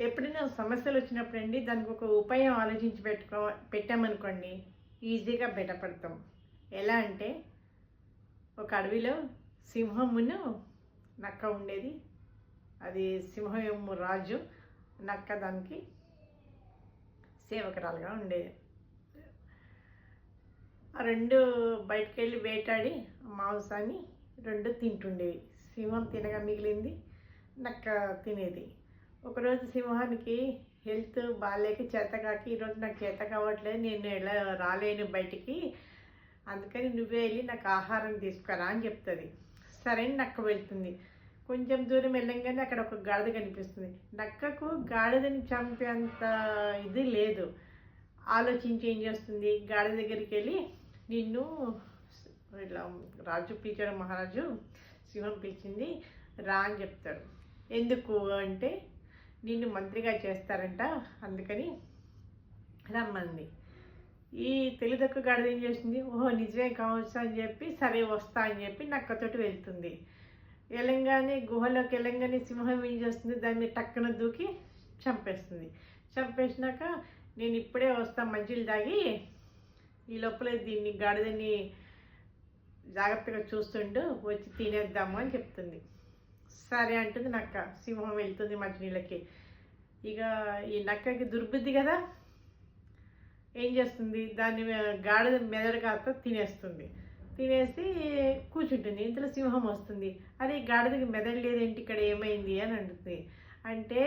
ఎప్పుడైనా సమస్యలు వచ్చినప్పుడండి దానికి ఒక ఉపాయం ఆలోచించి పెట్టుకో పెట్టామనుకోండి ఈజీగా బయటపడతాం. ఎలా అంటే ఒక అడవిలో సింహమును నక్క ఉండేది. అది సింహం రాజు నక్క దానికి సేవకురాలుగా ఉండేది. ఆ రెండు బయటకు వెళ్ళి వేటాడి మాంసాన్ని రెండు తింటుండేవి. సింహం తినగా మిగిలింది నక్క తినేది. ఒకరోజు సింహానికి హెల్త్ బాగాలేక చేతకాకి ఈరోజు నాకు చేత కావట్లేదు నేను ఎలా రాలేను బయటికి. అందుకని నువ్వే వెళ్ళి నాకు ఆహారం తీసుకురా అని చెప్తుంది. సరే అని నక్క వెళ్తుంది. కొంచెం దూరం వెళ్ళంగానే అక్కడ ఒక గాడిద కనిపిస్తుంది. నక్కకు గాడిదని చంపేంత ఇది లేదు. ఆలోచించి ఏం చేస్తుంది? గాడిద దగ్గరికి వెళ్ళి నిన్ను ఇట్లా రాజు పిలిచాడు మహారాజు సింహం పిలిచింది రా అని చెప్తాడు. ఎందుకు అంటే నిన్ను మంత్రిగా చేస్తారంట అందుకని రమ్మంది. ఈ తెలిదొక్క గాడిద ఏం చేస్తుంది ఓహో నిజమే కావచ్చు అని చెప్పి సరే వస్తా అని చెప్పి నక్కతోటి వెళ్తుంది. ఎలంగానే గుహలోకి ఎలంగానే సింహం ఏం చేస్తుంది దాన్ని టక్కున దూకి చంపేస్తుంది. చంపేసినాక నేను ఇప్పుడే వస్తా మంచిలు తాగి ఈ లోపల దీన్ని గాడిదని జాగ్రత్తగా చూస్తుంటూ వచ్చి తినేద్దాము అని చెప్తుంది. సరే అంటుంది నక్క. సింహం వెళ్తుంది మంచినీళ్ళకి ఇక ఈ నక్కకి దుర్బుద్ధి కదా? ఏం చేస్తుంది? దాన్ని గాడిద మెదడు కాస్త తినేస్తుంది. తినేసి కూర్చుంటుంది. ఇంతలో సింహం వస్తుంది. అరే గాడిదకి మెదడు లేదేంటి? ఇక్కడ ఏమైంది? అని అంటుంది. అంటే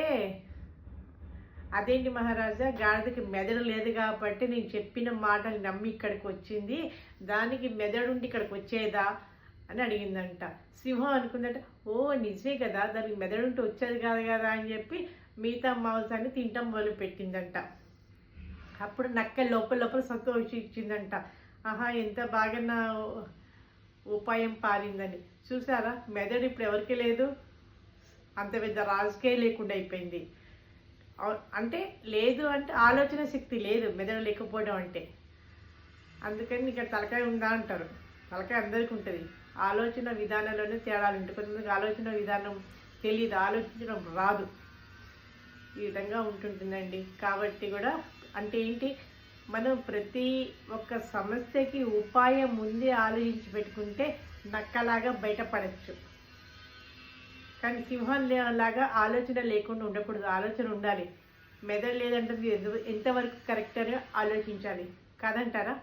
అదేంటి మహారాజా? గాడిదకి మెదడు లేదు కాబట్టి నేను చెప్పిన మాటలు నమ్మి ఇక్కడికి వచ్చింది. దానికి మెదడుండి ఇక్కడికి వచ్చేదా? అని అడిగిందంట. సింహం అనుకుందంట ఓ నిజమే కదా దానికి మెదడుంటే వచ్చేది కాదు కదా అని చెప్పి మిగతా మాంసాన్ని తింటాం మొదలు పెట్టిందంట. అప్పుడు నక్క లోపల లోపల సంతోషించిందంట ఆహా ఎంత బాగా నా ఉపాయం పారిందని చూసారా మెదడు ఇప్పుడు ఎవరికి లేదు. అంత పెద్ద రాజకీయ లేకుండా అయిపోయింది. అంటే లేదు అంటే ఆలోచన శక్తి లేదు మెదడు లేకపోవడం అంటే. అందుకని ఇక్కడ తలకాయ ఉందా అంటారు. తలకాయ అందరికీ ఉంటుంది. ఆలోచన విధానంలోనే తేడాలు ఉంటాయి. కొంతమందికి ఆలోచన విధానం తెలియదు ఆలోచించడం రాదు. ఈ విధంగా ఉంటుంటుందండి. కాబట్టి కూడా అంటే ఏంటి? మనం ప్రతి ఒక్క సమస్యకి ఉపాయం ముందే ఆలోచించి పెట్టుకుంటే నక్కలాగా బయటపడచ్చు. కానీ సింహం లాగా ఆలోచన లేకుండా ఉండకూడదు. ఆలోచన ఉండాలి. మెదడు లేదంటే ఎంతవరకు కరెక్ట్ అని ఆలోచించాలి. కాదంటారా?